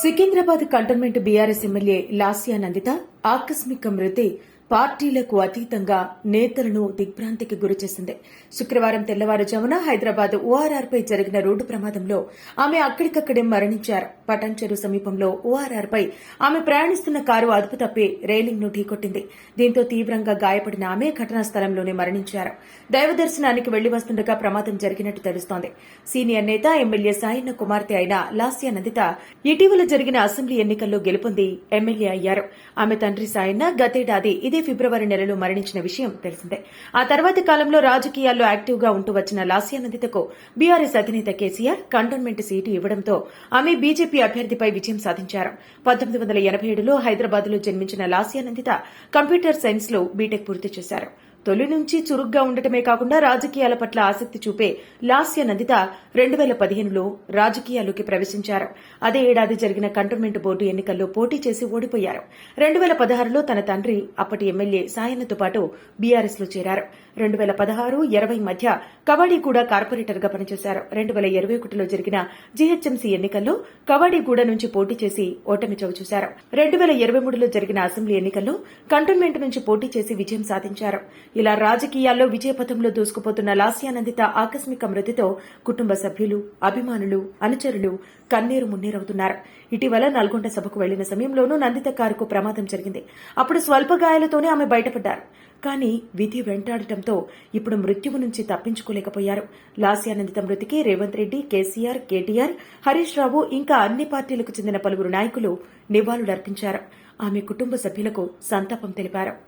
Secunderabad cantonment BRS MLA Lasya Nanditha ఆకస్మిక మృతి పార్టీలకు అతీతంగా నేతలను దిగ్భ్రాంతికి గురిచేసింది శుక్రవారం తెల్లవారుజామున హైదరాబాద్ ఓఆర్ఆర్పై జరిగిన రోడ్డు ప్రమాదంలో ఆమె అక్కడికక్కడే మరణించారు. పటాన్చెరు సమీపంలో ఓఆర్ఆర్పై ఆమె ప్రయాణిస్తున్న కారు అదుపు తప్పి రైలింగ్ను ఢీకొట్టింది. దీంతో తీవ్రంగా గాయపడిన ఆమె ఘటనా స్థలంలోనే మరణించారు. దైవ దర్శనానికి వెళ్ళి వస్తుండగా ప్రమాదం జరిగినట్టు తెలుస్తోంది. సీనియర్ నేత ఎమ్మెల్యే సాయన్న కుమార్తె అయిన లాస్యా నందిత ఇటీవల జరిగిన అసెంబ్లీ ఎన్నికల్లో గెలుపొంది ఎమ్మెల్యే అయ్యారు. ఆమె తండ్రి సాయన్న గతేడాది ఇదే ఫిబ్రవరి నెలలో మరణించిన విషయం తెలిసిందే. ఆ తర్వాతి కాలంలో రాజకీయాల్లో యాక్టివ్గా ఉంటూ వచ్చిన లాస్యానందితకు బీఆర్ఎస్ అధినేత కేసీఆర్ కంటోన్మెంట్ సీటు ఇవ్వడంతో ఆమె బీజేపీ అభ్యర్థిపై విజయం సాధించారు. పంతొమ్మిది వందల ఎనభై ఏడులో హైదరాబాద్లో జన్మించిన లాస్యానందిత కంప్యూటర్ సైన్స్లో బీటెక్ పూర్తి చేశారు. తొలి నుంచి చురుగ్గా ఉండటమే కాకుండా రాజకీయాల పట్ల ఆసక్తి చూపే లాస్య నందిత రెండు వేల పదిహేనులో రాజకీయాల్లోకి ప్రవేశించారు. అదే ఏడాది జరిగిన కంటోన్మెంట్ బోర్డు ఎన్నికల్లో పోటీ చేసి ఓడిపోయారు. రెండు వేల పదహారులో తన తండ్రి అప్పటి ఎమ్మెల్యే సాయన్నతో పాటు బీఆర్ఎస్లో చేరారు. రెండు వేల పదహారు ఇరవై మధ్య కవాడిగూడ కార్పొరేటర్గా పనిచేశారు. రెండు వేల ఇరవై ఒకటిలో జరిగిన జీహెచ్ఎంసీ ఎన్నికల్లో కవాడిగూడ నుంచి పోటీ చేసి ఓటమి చవిచూశారు రెండు వేల ఇరవై మూడులో జరిగిన అసెంబ్లీ ఎన్నికల్లో కంటోన్మెంట్ నుంచి పోటీ చేసి విజయం సాధించారు. ఇలా రాజకీయాల్లో విజయపథంలో దూసుకుపోతున్న లాస్యానందిత ఆకస్మిక మృతితో కుటుంబ సభ్యులు అభిమానులు అనుచరులు కన్నీరు మున్నీరవుతున్నారు. ఇటీవల నల్గొండ సభకు వెళ్ళిన సమయంలోనూ నందిత కారుకు ప్రమాదం జరిగింది. అప్పుడు స్వల్ప గాయాలతోనే ఆమె బయటపడ్డారు. కానీ విధి వెంటాడటంతో ఇప్పుడు మృత్యువు నుంచి తప్పించుకోలేకపోయారు. లాస్యానందిత మృతికి రేవంత్ రెడ్డి కేసీఆర్ కేటీఆర్ హరీష్ రావు ఇంకా అన్ని పార్టీలకు చెందిన పలువురు నాయకులు నివాళులర్పించారు. ఆమె కుటుంబ సభ్యులకు సంతాపం తెలిపారు.